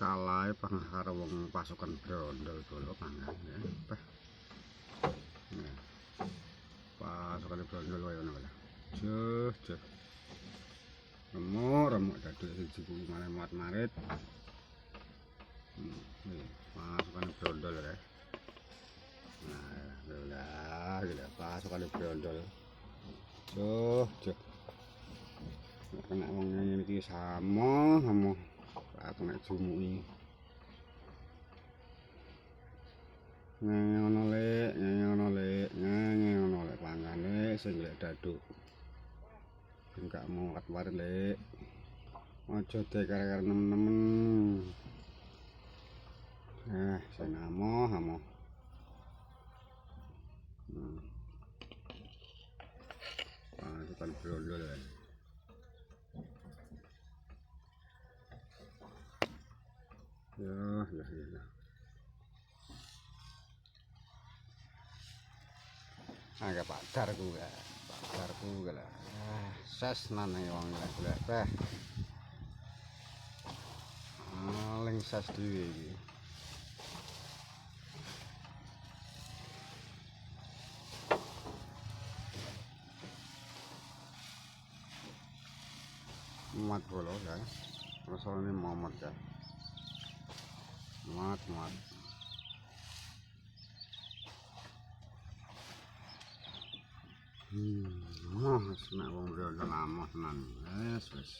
kalahe pernah karo wong pasukan brondol dulu panggang ya. Nah. Pasukan brondol wae ngono lho. Juh, juh. Remuk, remuk daduk siji kuwi malah muat marit. Hmm, pasukan brondol ya. Nah, lah, gila pasukan brondol. Juh, juh. Nek kena wong ngene iki samo, samo. Aku nek jumuki. Ngono lek, ngono lek, ngono lek pangane sing lek daduk. Ben gak muat wae lek. Aja dekar-kar nemen-nemen. Eh, sing amo, amo. Hmm. Pasukan brondol ya. Ya, ya, ya, ya. Agak padarku ga, padarku ga lah. Ah, ses nane wong golek teh. Maling ses dhewe iki. Muat bolo ya. Rasane momot ya. muat muat hmm mah senak wong beliau lama senang yes yes